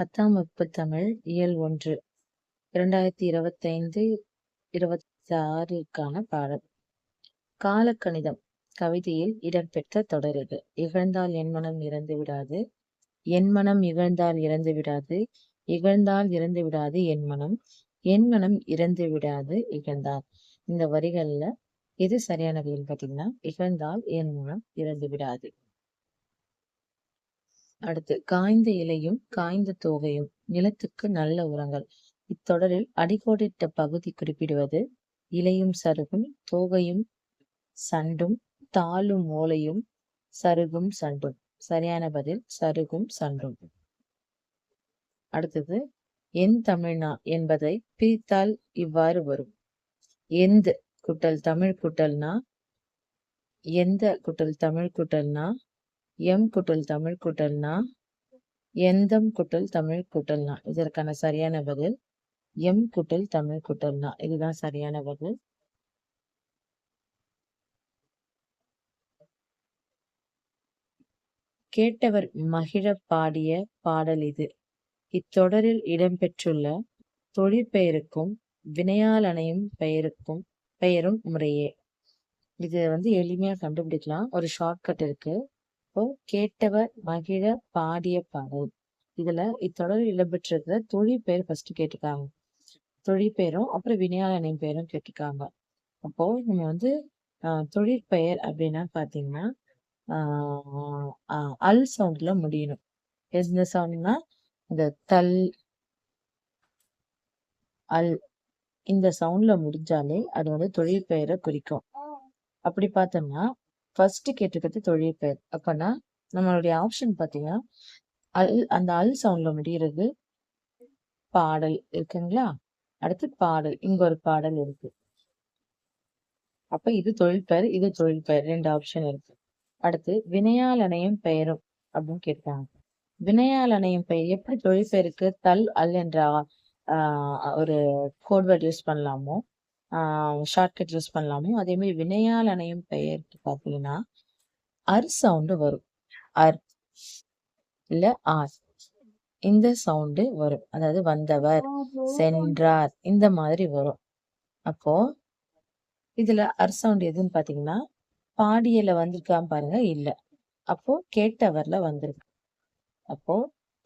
பத்தாம் வகுப்பு தமிழ் இயல் ஒன்று. இரண்டாயிரத்தி இருபத்தைந்து இருபத்தி ஆறிற்கான பாடல் காலக்கணிதம். கவிதையில் இடம்பெற்ற தொடருது இகழ்ந்தால் என் மனம் இறந்து விடாது. என் மனம் இகழ்ந்தால் இறந்து விடாது. இகழ்ந்தால் இறந்து விடாது என் மனம். என் மனம் இறந்து விடாது இகழ்ந்தால். இந்த வரிகள்ல எது சரியான என்று பார்த்தீங்கன்னா இகழ்ந்தால் என் மனம் இறந்து விடாது. அடுத்து காய்ந்த இலையும் காய்ந்த தோகையும் நிலத்துக்கு நல்ல உரங்கள். இத்தொடரில் அடிக்கோடிட்ட பகுதி குறிப்பிடுவது இலையும் சருகும் தோகையும் சண்டும் தாளும் ஓலையும் சருகும் சண்டும். சரியான பதில் சருகும் சண்டும். அடுத்தது என் தமிழ்னா என்பதை பிரித்தால் இவ்வாறு வரும். எந்த குட்டல் தமிழ் குட்டல்னா எந்த குட்டல் தமிழ் குட்டல்னா எம் குட்டல் தமிழ் குட்டல்னா எந்தம் குட்டல் தமிழ் குட்டல்னா. இதற்கான சரியான பதில் எம் குட்டல் தமிழ் குட்டல்னா. இதுதான் சரியான பதில். கேட்டவர் மகிழ பாடிய பாடல் இது. இத்தொடரில் இடம்பெற்றுள்ள தொழிற்பெயருக்கும் வினையாளனையும் பெயருக்கும் பெயரும் முறையே. இது வந்து எளிமையா கண்டுபிடிக்கலாம். ஒரு ஷார்ட்கட் இருக்கு. இப்போ கேட்டவர் மகிழ பாடிய பாடல். இதுல இத்தொடரில் இடம்பெற்றிருக்கிற தொழிற்பெயர் ஃபர்ஸ்ட் கேட்டிருக்காங்க. தொழிற்பெயரும் அப்புறம் வினையாளனின் பெயரும் கேட்டிருக்காங்க. அப்போ நம்ம வந்து ஆஹ் தொழிற்பெயர் அப்படின்னா பாத்தீங்கன்னா ஆஹ் அல் சவுண்ட்ல முடியணும். எந்த சவுண்ட்னா இந்த தல் அல் இந்த சவுண்ட்ல முடிஞ்சாலே அது வந்து தொழிற்பெயரை குறிக்கும். அப்படி பார்த்தோம்னா ஃபர்ஸ்ட் கேட்டிருக்கிறது தொழிற்பெயர் அப்பனா நம்மளுடைய ஆப்ஷன் பார்த்தீங்கன்னா அல் அந்த அல் சவுண்ட்ல முடிகிறது பாடல் இருக்குங்களா? அடுத்து பாடல் இங்க ஒரு பாடல் இருக்கு. அப்ப இது தொழிற்பெயர் இது தொழிற்பெயர் ரெண்டு ஆப்ஷன் இருக்கு. அடுத்து வினையாளனையும் பெயரும் அப்படின்னு கேட்டாங்க. வினையாளனையும் பெயர் எப்படி தொழிற்பெயருக்கு தல் அல் என்ற ஆஹ் ஒரு கோட்வேர்ட் யூஸ் பண்ணலாமோ? ஷார்ட்கட் யூஸ் பண்ணலாமோ. அதே மாதிரி வினையாளனையும் பெயர் பார்த்தீங்கன்னா அர் சவுண்டு வரும். அர் இல்லை ஆர். இந்த சவுண்டு வரும். அதாவது வந்தவர் சென்றார் இந்த மாதிரி வரும். அப்போ இதுல அர் சவுண்ட் எதுன்னு பாத்தீங்கன்னா பாடியல வந்திருக்கான்னு பாருங்க இல்ல. அப்போ கேட்டவர்ல வந்திருக்கு. அப்போ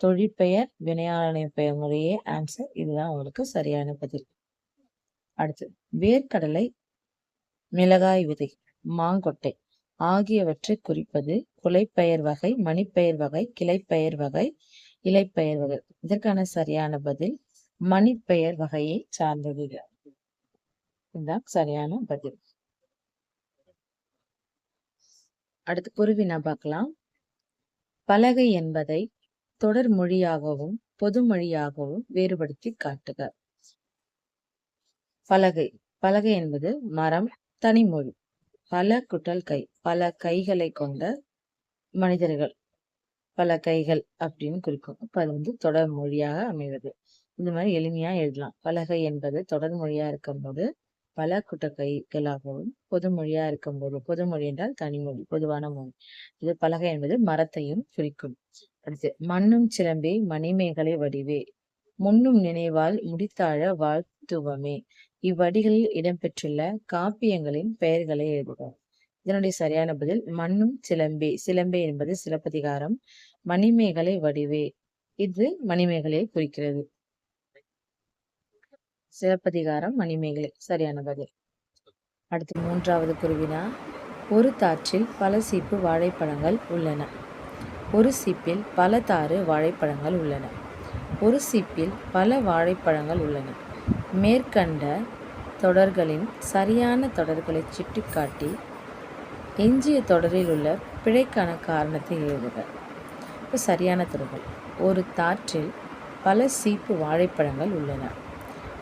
தொழிற்பெயர் வினையாளனை பெயர் முறையே ஆன்சர் இதுதான் உங்களுக்கு சரியான பதில். அடுத்து வேர்க்கடலை மிளகாய் விதை மாங்கொட்டை ஆகியவற்றை குறிப்பது குலைப்பெயர் வகை மணிப்பெயர் வகை கிளைப்பெயர் வகை இலைப்பெயர் வகை. இதற்கான சரியான பதில் மணிப்பெயர் வகையை சார்ந்தது. இதுதான் சரியான பதில். அடுத்து குருவினா பார்க்கலாம். பலகை என்பதை தொடர் மொழியாகவும் பொது மொழியாகவும் வேறுபடுத்தி காட்டுக. பலகை பலகை என்பது மரம் தனிமொழி பல குட்டல் கை பல கைகளை கொண்ட மனிதர்கள். பல கைகள் அப்படின்னு குறிக்கும். அது வந்து தொடர் மொழியாக அமைவது. இந்த மாதிரி எளிமையா எழுதலாம். பலகை என்பது தொடர் மொழியாக இருக்கும்போது பல குட்ட கைகளாகவும் பொது மொழியாக இருக்கும்போது பொது மொழி என்றால் தனிமொழி பொதுவான மொழி. இது பலகை என்பது மரத்தையும் குறிக்கும். அடுத்து மண்ணும் சிலம்பே மணிமேகலை வடிவே. முன்னும் நினைவால் முடித்தாழ வாழ்த்துவமே. இவ்வடிகளில் இடம்பெற்றுள்ள காப்பியங்களின் பெயர்களை எழுதுக. இதனுடைய சரியான பதில் மண்ணும் சிலம்பே சிலம்பே என்பது சிலப்பதிகாரம் மணிமேகலை வடிவே. இது மணிமேகலையை குறிக்கிறது. சிலப்பதிகாரம் மணிமேகலை சரியான பதில். அடுத்து மூன்றாவது குருவினா ஒரு தாற்றில் பல சீப்பு வாழைப்பழங்கள் உள்ளன. ஒரு சீப்பில் பல தாறு வாழைப்பழங்கள் உள்ளன. ஒரு சீப்பில் பல வாழைப்பழங்கள் உள்ளன. மேற்கண்ட தொடர்களின் சரியான தொடர்களை சுட்டிக்காட்டி எஞ்சிய தொடரில் உள்ள பிழைக்கான காரணத்தை எழுதுக. இப்போ சரியான தொடர்கள். ஒரு தாற்றில் பல சீப்பு வாழைப்பழங்கள் உள்ளன.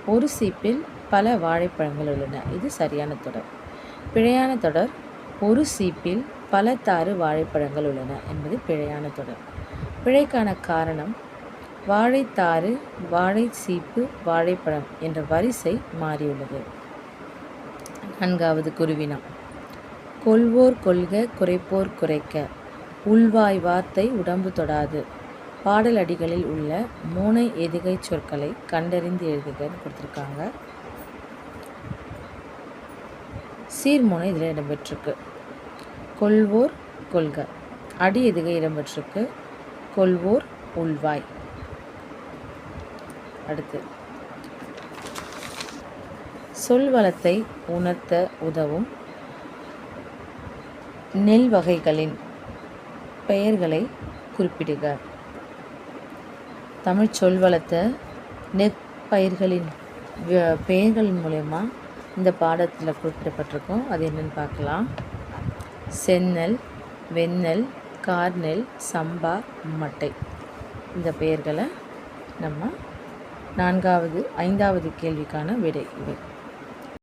ஒரு சீப்பில் பல வாழைப்பழங்கள் உள்ளன. இது சரியான தொடர். பிழையான தொடர் ஒரு சீப்பில் பல தாறு வாழைப்பழங்கள் உள்ளன என்பது பிழையான தொடர். பிழைக்கான காரணம் வாழைத்தாறு வாழை சீப்பு வாழைப்பழம் என்ற வரிசை மாறியுள்ளது. நான்காவது குருவினா கொள்வோர் கொள்க குறைப்போர் குறைக்க. உள்வாய் வார்த்தை உடம்பு தொடாது. பாடல் அடிகளில் உள்ள மூனை எதுகை சொற்களை கண்டறிந்து எழுதுகன்னு கொடுத்துருக்காங்க. சீர்முனை இதில் இடம்பெற்றிருக்கு. கொள்வோர் கொள்க. அடி எதுகை இடம்பெற்றிருக்கு. கொள்வோர் உள்வாய். அடுத்து. சொல் வளத்தை உணர்த்த உதவும் நெல் வகைகளின் பெயர்களை குறிப்பிடுக. தமிழ் சொல் வளத்தை நெற்பயிர்களின் பெயர்களின் மூலயமா இந்த பாடத்தில் குறிப்பிடப்பட்டிருக்கும். அது என்னன்னு பார்க்கலாம். செந்நெல் வெண்ணெல் கார்நெல் சம்பா மட்டை. இந்த பெயர்களை நம்ம நான்காவது ஐந்தாவது கேள்விக்கான விடை இவை.